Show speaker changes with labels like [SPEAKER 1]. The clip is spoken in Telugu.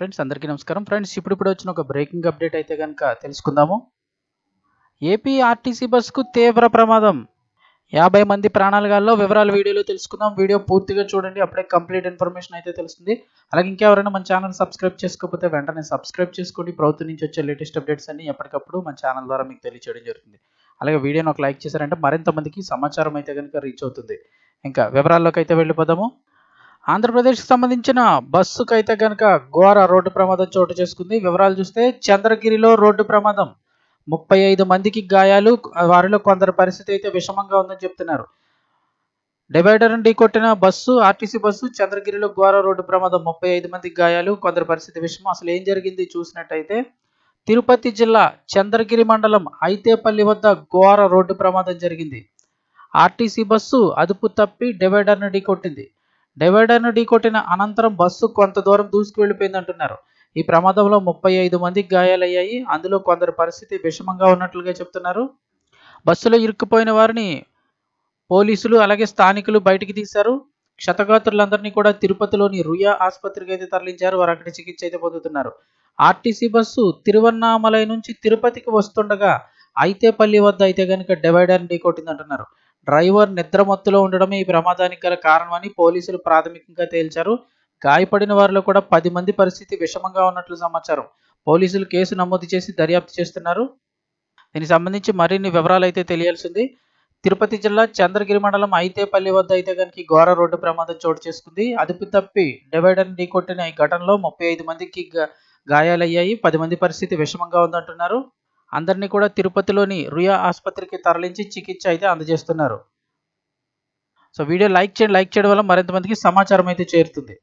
[SPEAKER 1] ఫ్రెండ్స్ అందరికీ నమస్కారం. ఫ్రెండ్స్ ఇప్పుడు ఇప్పుడు వచ్చిన ఒక బ్రేకింగ్ అప్డేట్ అయితే కనుక తెలుసుకుందాము. ఏపీ ఆర్టీసీ బస్సుకు తీవ్ర ప్రమాదం. యాభై మంది ప్రాణాలుగాల్లో వివరాలు వీడియోలో తెలుసుకుందాం. వీడియో పూర్తిగా చూడండి. అప్పుడే కంప్లీట్ ఇన్ఫర్మేషన్ అయితే తెలుస్తుంది. అలాగే ఇంకెవరైనా మన ఛానల్ సబ్స్క్రైబ్ చేసుకోకపోతే వెంటనే సబ్స్క్రైబ్ చేసుకోండి. ప్రభుత్వం నుంచి వచ్చే లేటెస్ట్ అప్డేట్స్ అన్ని ఎప్పటికప్పుడు మన ఛానల్ ద్వారా మీకు తెలియచేయడం జరుగుతుంది. అలాగే వీడియోని ఒక లైక్ చేశారంటే మరింత మందికి సమాచారం అయితే కనుక రీచ్ అవుతుంది. ఇంకా వివరాల్లోకి అయితే వెళ్ళిపోదాము. ఆంధ్రప్రదేశ్కి సంబంధించిన బస్సుకు అయితే కనుక ఘోర రోడ్డు ప్రమాదం చోటు చేసుకుంది. వివరాలు చూస్తే చంద్రగిరిలో రోడ్డు ప్రమాదం. ముప్పై ఐదు మందికి గాయాలు వారిలో కొందరి పరిస్థితి అయితే విషమంగా ఉందని చెప్తున్నారు. డివైడర్ ఢీ కొట్టిన బస్సు ఆర్టీసీ బస్సు చంద్రగిరిలో ఘోర రోడ్డు ప్రమాదం. ముప్పై ఐదు మందికి గాయాలు కొందరి పరిస్థితి విషమం. అసలు ఏం జరిగింది చూసినట్టయితే తిరుపతి జిల్లా చంద్రగిరి మండలం ఐతేపల్లి వద్ద ఘోర రోడ్డు ప్రమాదం జరిగింది. ఆర్టీసీ బస్సు అదుపు తప్పి డివైడర్ను ఢీకొట్టింది డివైడర్ను ఢీకొట్టిన అనంతరం బస్సు కొంత దూరం దూసుకు వెళ్ళిపోయింది అంటున్నారు. ఈ ప్రమాదంలో ముప్పై ఐదు మందికి గాయాలయ్యాయి. అందులో కొందరు పరిస్థితి విషమంగా ఉన్నట్లుగా చెప్తున్నారు. బస్సులో ఇరుక్కుపోయిన వారిని పోలీసులు అలాగే స్థానికులు బయటికి తీశారు. క్షతగాత్రులందరినీ కూడా తిరుపతిలోని రుయా ఆసుపత్రికి అయితే తరలించారు. వారు అక్కడ చికిత్స అయితే పొందుతున్నారు. ఆర్టీసీ బస్సు తిరువన్నామలై నుంచి తిరుపతికి వస్తుండగా అయితేపల్లి వద్ద అయితే కనుక డివైడర్ ఢీకొట్టింది అంటున్నారు డ్రైవర్ నిద్రమత్తులో ఉండడమే ఈ ప్రమాదానికి గల కారణమని పోలీసులు ప్రాథమికంగా తేల్చారు. గాయపడిన వారిలో కూడా పది మంది పరిస్థితి విషమంగా ఉన్నట్లు సమాచారం. పోలీసులు కేసు నమోదు చేసి దర్యాప్తు చేస్తున్నారు. దీనికి సంబంధించి మరిన్ని వివరాలు అయితే తెలియాల్సింది. తిరుపతి జిల్లా చంద్రగిరి మండలం అయితేపల్లి వద్ద అయితే కనుక ఘోర రోడ్డు ప్రమాదం చోటు చేసుకుంది. అదుపు తప్పి డివైడర్ ఢీకొట్టిన ఈ ఘటనలో ముప్పై ఐదు మందికి గాయాలయ్యాయి. పది మంది పరిస్థితి విషమంగా ఉందంటున్నారు. అందరినీ కూడా తిరుపతిలోని రుయా ఆసుపత్రికి తరలించి చికిత్స అయితే అందజేస్తున్నారు. సో వీడియో లైక్ చేయండి లైక్ చేయడం వల్ల మరింత మందికి సమాచారం అయితే చేరుతుంది.